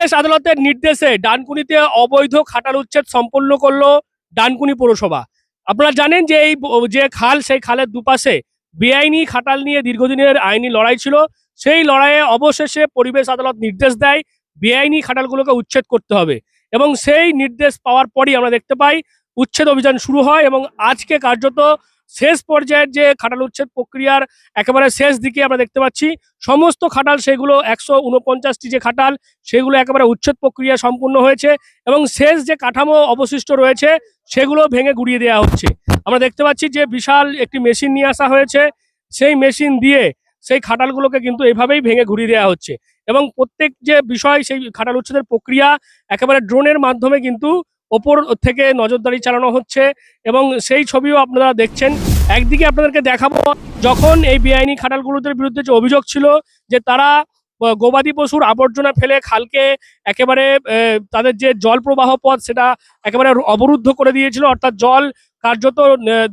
বিশেষ আদালতের নির্দেশে ডানকুনিতে অবৈধ খাটাল উচ্ছেদ সম্পন্ন করল ডানকুনি পৌরসভা। আপনারা জানেন যে এই যে খাল, সেই খালের দুপাশে বেআইনি খাটাল নিয়ে দীর্ঘদিনের আইনি লড়াই ছিল। সেই লড়াইয়ে অবশেষে পরিবেশ আদালত নির্দেশ দেয় বেআইনি খাটালগুলোকে উচ্ছেদ করতে হবে এবং সেই নির্দেশ পাওয়ার পরই আমরা দেখতে পাই, উচ্ছেদ অভিযান শুরু হয় এবং আজকে কার্যত শেষ পর্যায়ের যে খাটাল উচ্ছেদ প্রক্রিয়ার একেবারে শেষ দিকে আমরা দেখতে পাচ্ছি, সমস্ত খাটাল সেগুলো একশো উনপঞ্চাশটি যে খাটাল, সেগুলো একেবারে উচ্ছেদ প্রক্রিয়া সম্পূর্ণ হয়েছে এবং শেষ যে কাঠামো অবশিষ্ট রয়েছে, সেগুলো ভেঙে গুড়িয়ে দেওয়া হচ্ছে। আমরা দেখতে পাচ্ছি যে বিশাল একটি মেশিন নিয়ে আসা হয়েছে, সেই মেশিন দিয়ে সেই খাটালগুলোকে কিন্তু এভাবেই ভেঙে ঘুরিয়ে দেওয়া হচ্ছে এবং প্রত্যেক যে বিষয়, সেই খাটাল উচ্ছেদের প্রক্রিয়া একেবারে ড্রোনের মাধ্যমে কিন্তু ওপর থেকে নজরদারি চালানো হচ্ছে এবং সেই ছবিও আপনারা দেখছেন। একদিকে আপনাদেরকে দেখাবো, যখন এই বেআইনি খাটালগুলোদের বিরুদ্ধে যে অভিযোগ ছিল যে তারা গবাদি পশুর আবর্জনা ফেলে খালকে একেবারে তাদের যে জল প্রবাহ পথ সেটা একেবারে অবরুদ্ধ করে দিয়েছিল, অর্থাৎ জল কার্যত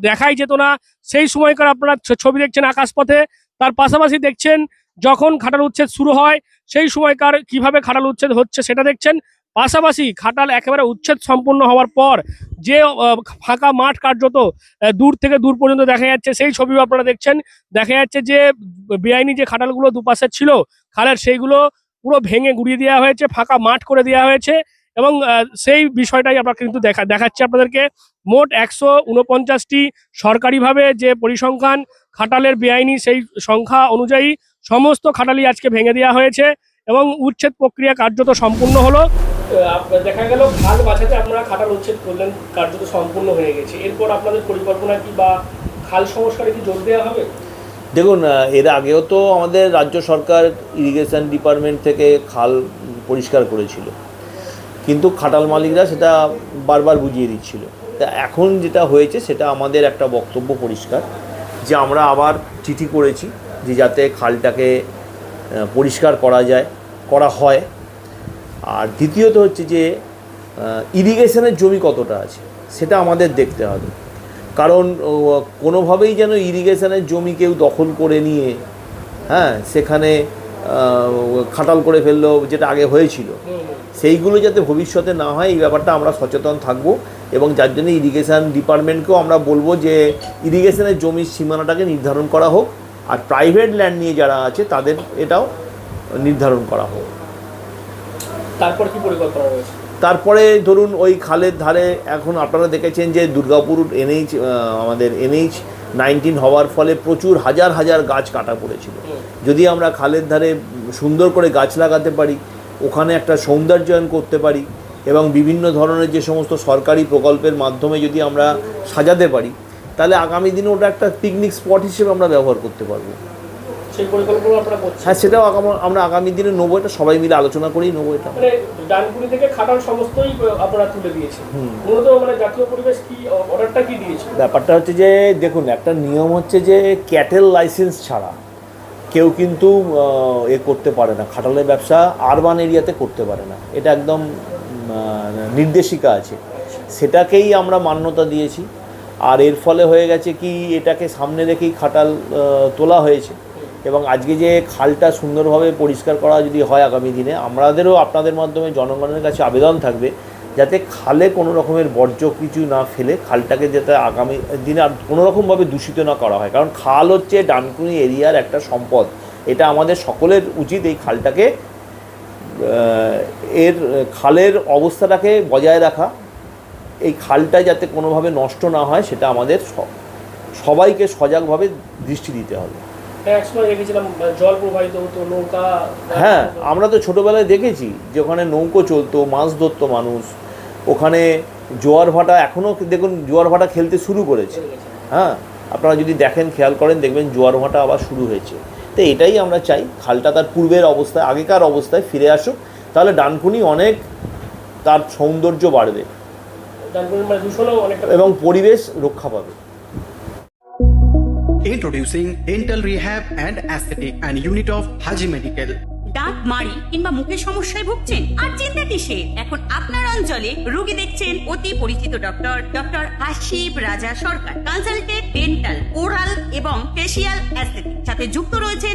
দেখাই যেত না। সেই সময়কার আপনারা ছবি দেখছেন আকাশপথে। তার পাশাপাশি দেখছেন, যখন খাটাল উচ্ছেদ শুরু হয়, সেই সময়কার কীভাবে খাটাল উচ্ছেদ হচ্ছে সেটা দেখছেন। পাশাপাশি খাটাল একেবারে উচ্ছেদ সম্পূর্ণ হওয়ার পর যে ফাঁকা মাঠ কার্যত দূর থেকে দূর পর্যন্ত দেখা যাচ্ছে, সেই ছবিও আপনারা দেখছেন। দেখা যাচ্ছে যে, বেআইনি যে খাটালগুলো দুপাশে ছিল, খালের সেইগুলো পুরো ভেঙে গুড়িয়ে দেওয়া হয়েছে, ফাঁকা মাঠ করে দেওয়া হয়েছে এবং সেই বিষয়টাই আমরা কিন্তু দেখা, দেখাচ্ছি আপনাদেরকে। মোট একশো উনপঞ্চাশটি সরকারিভাবে যে পরিসংখ্যান, খাটালের বেআইনি সেই সংখ্যা অনুযায়ী সমস্ত খাটালি আজকে ভেঙে দেওয়া হয়েছে এবং উচ্ছেদ প্রক্রিয়া কার্যত সম্পূর্ণ হলো। দেখা গেল খাল বাঁচাতে আপনারা খাটাল উচ্ছেদ করলেন, কার্যত সম্পূর্ণ হয়ে গেছে। এরপর আপনাদের পরিকল্পনা কি বা খাল সংস্কারে কি জোর দেওয়া হবে? দেখুন এর আগেও তো আমাদের রাজ্য সরকার ইরিগেশন ডিপার্টমেন্ট থেকে খাল পরিষ্কার করেছিল। কিন্তু খাটাল মালিকরা সেটা বারবার বুঝিয়ে দিচ্ছিল। তা এখন যেটা হয়েছে, সেটা আমাদের একটা বক্তব্য পরিষ্কার, যে আমরা আবার চিঠি করেছি যে যাতে খালটাকে পরিষ্কার করা যায়, করা হয়। আর দ্বিতীয়ত হচ্ছে যে ইরিগেশনের জমি কতটা আছে, সেটা আমাদের দেখতে হবে। কারণ কোনোভাবেই যেন ইরিগেশনের জমি কেউ দখল করে নিয়ে হ্যাঁ সেখানে খাটাল করে ফেলল, যেটা আগে হয়েছিল। সেইগুলো যাতে ভবিষ্যতে না হয়, এই ব্যাপারটা আমরা সচেতন থাকব এবং যার জন্য ইরিগেশন ডিপার্টমেন্টকেও আমরা বলব যে ইরিগেশনের জমির সীমানাটাকে নির্ধারণ করা হোক। আর প্রাইভেট ল্যান্ড নিয়ে যারা আছে, তাদের এটাও নির্ধারণ করা হোক। তারপর কি পরিকল্পনা রয়েছে? তারপরে ধরুন ওই খালের ধারে এখন আপনারা দেখেছেন যে দুর্গাপুর এনএইচ আমাদের এনএইচ নাইনটিন হওয়ার ফলে প্রচুর হাজার হাজার গাছ কাটা পড়েছিল। যদি আমরা খালের ধারে সুন্দর করে গাছ লাগাতে পারি ওখানে একটা সৌন্দর্যায়ন করতে পারি এবং বিভিন্ন ধরনের যে সমস্ত সরকারি প্রকল্পের মাধ্যমে যদি আমরা সাজাতে পারি তাহলে আগামী দিনে ওটা একটা পিকনিক স্পট হিসেবে আমরা ব্যবহার করতে পারব। সেই পরিকল্পনা আপনারা করছেন? হ্যাঁ সেটাও আমরা আগামী দিনে নেব এটা সবাই মিলে আলোচনা করেই নেব এটা। মানে ডানকুনি থেকে খাটাল সমস্তই আপনারা তুলে দিয়েছেন মূলত মানে জাতীয় পরিবেশ কি অর্ডারটা কি দিয়েছে? ব্যাপারটা হচ্ছে যে দেখুন একটা নিয়ম হচ্ছে যে ক্যাটেল লাইসেন্স ছাড়া কেউ কিন্তু এ করতে পারে না। খাটালের ব্যবসা আরবান এরিয়াতে করতে পারে না। এটা একদম নির্দেশিকা আছে। সেটাকেই আমরা মান্যতা দিয়েছি। আর এর ফলে হয়ে গেছে কি এটাকে সামনে রেখেই খাটাল তোলা হয়েছে। এবং আজকে যে খালটা সুন্দরভাবে পরিষ্কার করা যদি হয় আগামী দিনে আমাদেরও আপনাদের মাধ্যমে জনগণের কাছে আবেদন থাকবে যাতে খালে কোনো রকমের বর্জ্য কিছু না ফেলে খালটাকে যাতে আগামী দিনে আর কোনো রকমভাবে দূষিত না করা হয়। কারণ খাল হচ্ছে ডানকুনি এরিয়ার একটা সম্পদ। এটা আমাদের সকলের উচিত এই খালটাকে এর খালের অবস্থাটাকে বজায় রাখা। এই খালটা যাতে কোনোভাবে নষ্ট না হয়, সেটা আমাদের সবাইকে সজাগভাবে দৃষ্টি দিতে হবে। হ্যাঁ মানে জল প্রবাহিত হতো নৌকা হ্যাঁ আমরা তো ছোটোবেলায় দেখেছি যে ওখানে নৌকো চলতো মাছ ধরতো মানুষ। ওখানে জোয়ার ভাটা এখনও দেখুন জোয়ার ভাটা খেলতে শুরু করেছে। হ্যাঁ আপনারা যদি দেখেন খেয়াল করেন দেখবেন জোয়ার ভাটা আবার শুরু হয়েছে। তো এটাই আমরা চাই খালটা তার পূর্বের অবস্থায় আগেকার অবস্থায় ফিরে আসুক। তাহলে ডানকুনি অনেক তার সৌন্দর্য বাড়বে। মানে এবং পরিবেশ রক্ষা পাবে। Introducing Dental Rehab and Aesthetic and Unit of Haji Medical. দাঁত, মাড়ি কিংবা মুখের সমস্যায় ভুগছেন আর চিন্তা কিসে এখন আপনার অঞ্চলে রোগী দেখছেন অতি পরিচিত doctor doctor Ashib Raja Sarkar consultant dental oral এবং ফেসিয়াল অ্যাস্থেটিক সাথে যুক্ত রয়েছেন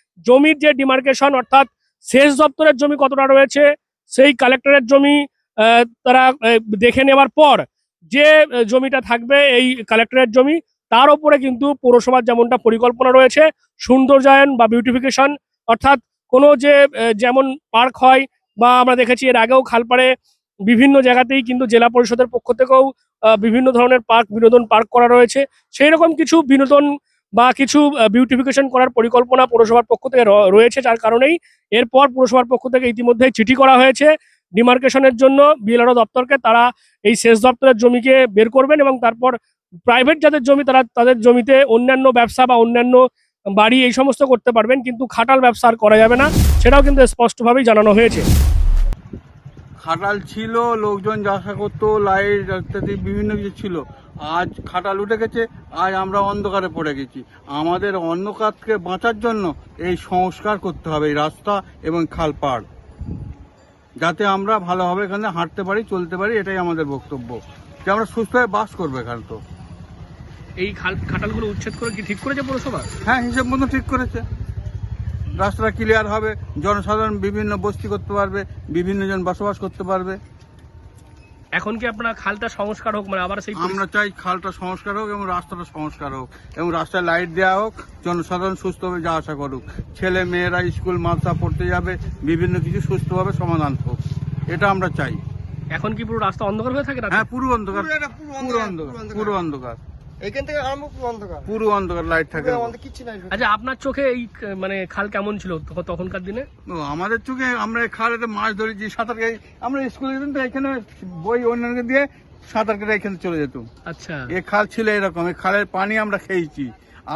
জমির যে ডিমার্কেশন অর্থাৎ শেষ দপ্তরের জমি কতটা রয়েছে, সেই কালেক্টরের জমি তারা দেখে নেওয়ার পর যে জমিটা থাকবে এই কালেক্টরের জমি, তার উপরে কিন্তু পৌরসভার যেমনটা পরিকল্পনা রয়েছে, সৌন্দর্যায়ন বা বিউটিফিকেশন অর্থাৎ কোনো যে যেমন পার্ক হয় বা আমরা দেখেছি এর আগেও খালপাড়ে বিভিন্ন জায়গাতেই কিন্তু জেলা পরিষদের পক্ষ থেকেও বিভিন্ন ধরনের পার্ক, বিনোদন পার্ক করা রয়েছে। সেই রকম কিছু বিনোদন বা কিছু বিউটিফিকেশন করার পরিকল্পনা পৌরসভার পক্ষ থেকে রয়েছে, যার কারণেই এরপর পৌরসভার পক্ষ থেকে ইতিমধ্যে চিঠি করা হয়েছে। ডিমার্কেশনের জন্য বিএলআরও দপ্তরকে তারা এই শেষ দপ্তরের জমিকে বের করবেন এবং তারপর প্রাইভেট যাদের জমি, তারা তাদের জমিতে অন্যান্য ব্যবসা বা অন্যান্য বাড়ি এই সমস্ত করতে পারবেন, কিন্তু খাটাল ব্যবসা আর করা যাবে না, সেটাও কিন্তু স্পষ্টভাবেই জানানো হয়েছে। খাটাল ছিল, লোকজন যাত্রা করতো লাইট ইত্যাদি, বিভিন্ন কিছু ছিল। আজ খাটাল উঠে গেছে আজ আমরা অন্ধকারে পড়ে গেছি। আমাদের অন্ধকারকে বাঁচার জন্য এই সংস্কার করতে হবে এই রাস্তা এবং খালপাড় যাতে আমরা ভালোভাবে এখানে হাঁটতে পারি চলতে পারি এটাই আমাদের বক্তব্য। যে আমরা সুস্থভাবে বাস করব এখানে তো। এই খাল খাটালগুলো উচ্ছেদ করে কি ঠিক করেছে পৌরসভা? হ্যাঁ হিসেব মতো ঠিক করেছে। রাস্তাটা ক্লিয়ার হবে জনসাধারণ বিভিন্ন বস্তি করতে পারবে বিভিন্ন জন বসবাস করতে পারবে। এখন কি আপনার খালটা সংস্কার হোক মানে আবার সেই আমরা চাই খালটা সংস্কার হোক এবং রাস্তাটা সংস্কার হোক এবং রাস্তায় লাইট দেওয়া হোক জনসাধারণ সুস্থভাবে যা আশা করুক। ছেলে মেয়েরা স্কুল মাদ্রাসা পড়তে যাবে বিভিন্ন কিছু সুস্থভাবে সমাধান হোক। এটা আমরা চাই। এখন কি পুরো রাস্তা অন্ধকার হয়ে থাকে রাতে? হ্যাঁ পুরো অন্ধকার। পুরো অন্ধকার, পুরো অন্ধকার। এইখান থেকে আরম্ভ পুরো অন্ধকার। পুরো অন্ধকার লাইট থাকে পুরো আমাদের নাই আচ্ছা আপনার চোখে এই মানে খাল কেমন ছিল তখনকার দিনে? আমাদের চোখে আমরা খালেতে মাছ ধরেছি সাঁতার কাটি। আমরা স্কুলে যেতাম তো এখানে বই অন্যান্য দিয়ে সাঁতার কেটে এখানে চলে যেতাম আচ্ছা। এ খাল ছিল এরকম এই খালের পানি আমরা খেয়েছি।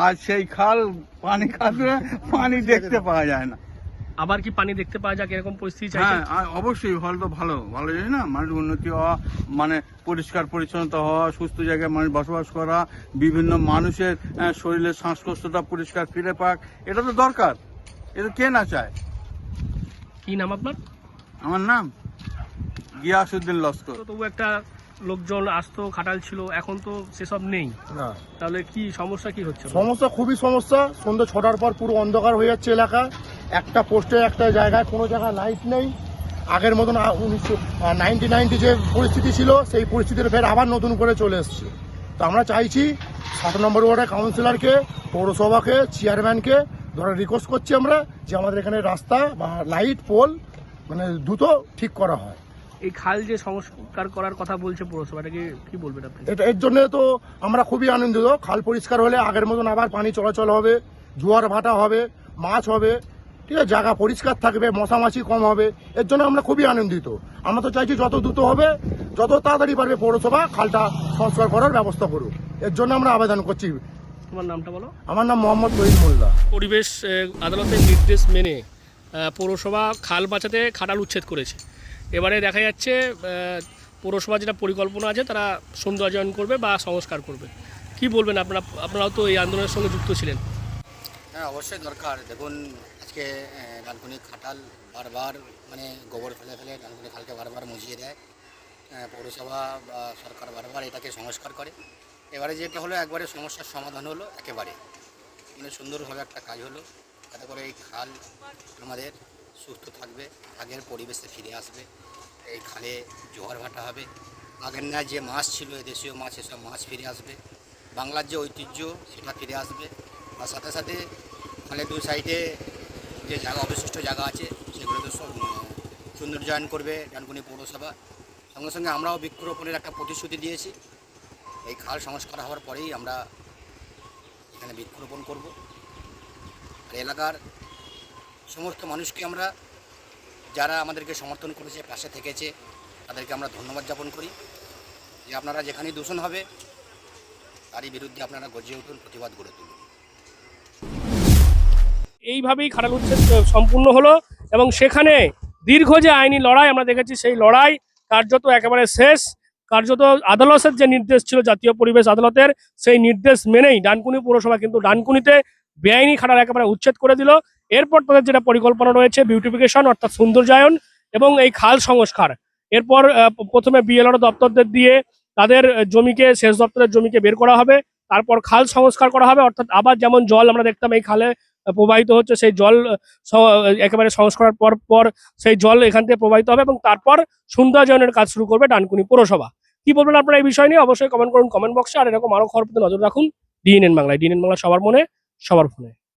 আর সেই খাল পানি খালে পানি দেখতে পাওয়া যায় না। আবার কি পানি দেখতে পাওয়া যাক এরকম পরিস্থিতি হ্যাঁ অবশ্যই হল তো ভালো ভালো জানি না? মানুষ উন্নতি হওয়া মানে পরিষ্কার পরিচ্ছন্নতা হওয়া সুস্থ জায়গায় মানুষ বসবাস করা বিভিন্ন মানুষের শরীরের শ্বাসকষ্টটা পরিষ্কার ফিরে পাক এটা তো দরকার। এটা কে না চায়? কি নাম আপনার? আমার নাম গিয়াসুদ্দিন লস্কর। তবু একটা লোকজন আসতো খাটাল ছিল এখন তো সেসব নেই। না। তাহলে কি সমস্যা কি হচ্ছে? সমস্যা খুবই সমস্যা। সন্ধ্যে ছটার পর পুরো অন্ধকার হয়ে যাচ্ছে এলাকা একটা পোস্টে একটা জায়গায় কোনো জায়গায় লাইট নেই। আগের মতন উনিশশো নাইনটি নাইনটি যে পরিস্থিতি ছিল সেই পরিস্থিতির ফের আবার নতুন করে চলে এসছে। তো আমরা চাইছি সাত নম্বর ওয়ার্ডের কাউন্সিলরকে পৌরসভাকে চেয়ারম্যানকে ধরে রিকোয়েস্ট করছি আমরা যে আমাদের এখানে রাস্তা বা লাইট পোল মানে দ্রুত ঠিক করা হয়। এই খাল যে সংস্কার করার কথা বলছে পৌরসভা এটাকে কি বলবেন আপনি? এটা এর জন্য তো আমরা খুবই আনন্দিত। খাল পরিষ্কার হলে আগের মতন আবার পানি চলাচল হবে জোয়ার ভাটা হবে মাছ হবে। ঠিক আছে? জায়গা পরিষ্কার থাকবে মশামাছি কম হবে। এর জন্য আমরা খুবই আনন্দিত। আমরা তো চাইছি যত দ্রুত হবে যত তাড়াতাড়ি পারবে পৌরসভা খালটা সংস্কার করার ব্যবস্থা করুক। এর জন্য আমরা আবেদন করছি। তোমার নামটা বলো? আমার নাম মোহাম্মদ তহিদ মোল্লা। পরিবেশ আদালতের নির্দেশ মেনে পৌরসভা খাল বাঁচাতে খাটাল উচ্ছেদ করেছে। এবারে দেখা যাচ্ছে পৌরসভা যেটা পরিকল্পনা আছে তারা সৌন্দর্যায়ন করবে বা সংস্কার করবে। কি বলবেন আপনারা? আপনারাও তো এই আন্দোলনের সঙ্গে যুক্ত ছিলেন। হ্যাঁ অবশ্যই দরকার। দেখুন আজকে আহ, ডানকুনি খাটাল বারবার মানে গোবর ফেলে ফেলে ডানকুনি খালকে বারবার মুজিয়ে দেয়। পৌরসভা বা সরকার বারবার এটাকে সংস্কার করে। এবারে যেটা হলো একবারে সমস্যার সমাধান হলো একেবারে। মানে সুন্দরভাবে একটা কাজ হলো। যাতে করে এই খাল আমাদের সুস্থ থাকবে আগের পরিবেশে ফিরে আসবে। এই খালে জোয়ার ভাটা হবে। আগের না যে মাছ ছিল দেশীয় মাছ এসব মাছ ফিরে আসবে। বাংলার যে ঐতিহ্য সেটা ফিরে আসবে। আর সাথে সাথে খালের দু সাইডে যে জায়গা, অবশিষ্ট জায়গা আছে সেগুলোতে সৌন্দর্যায়ন করবে ডানকুনি পৌরসভা। সঙ্গে সঙ্গে আমরাও বৃক্ষরোপণের একটা প্রতিশ্রুতি দিয়েছি। এই খাল সংস্কার হওয়ার পরেই আমরা এখানে বৃক্ষরোপণ করব। আর এলাকার সমস্ত মানুষকে আমরা, যারা আমাদেরকে সমর্থন করেছে, পাশে থেকেছে, তাদেরকে আমরা ধন্যবাদ জ্ঞাপন করি। যে আপনারা যেখানেই দূষণ হবে, তারই বিরুদ্ধে আপনারা গর্জে উঠুন, প্রতিবাদ গড়ে তুলুন। এইভাবেই খাটাল উচ্ছেদ সম্পূর্ণ হলো এবং সেখানে দীর্ঘ যে আইনি লড়াই আমরা দেখেছি, সেই লড়াই কার্যত একেবারে শেষ। কার্যত আদালতের যে নির্দেশ ছিল, জাতীয় পরিবেশ আদালতের, সেই নির্দেশ মেনেই ডানকুনি পৌরসভা কিন্তু ডানকুনিতে বেআইনি খাটাল একেবারে উচ্ছেদ করে দিল। এরপর তাদের যেটা পরিকল্পনা রয়েছে বিউটিফিকেশন অর্থাৎ সৌন্দর্যায়ন এবং এই খাল সংস্কার। এরপর প্রথমে বিএলআর দপ্তরদের দিয়ে তাদের জমিকে, সেচ দপ্তরের জমিকে বের করা হবে। তারপর খাল সংস্কার করা হবে, অর্থাৎ আবার যেমন জল আমরা দেখতাম এই খালে প্রবাহিত হচ্ছে, সেই জল একেবারে সংস্কার পর পর সেই জল এখান থেকে প্রবাহিত হবে এবং তারপর সৌন্দর্যায়নের কাজ শুরু করবে ডানকুনি পৌরসভা। কি বলবেন আপনারা এই বিষয় নিয়ে? অবশ্যই কমেন্ট করুন কমেন্ট বক্সে আর এরকম আরও খবর নজর রাখুন। ডিএনএন বাংলায়। ডিএনএন বাংলা সবার মনে, সবার ফোনে।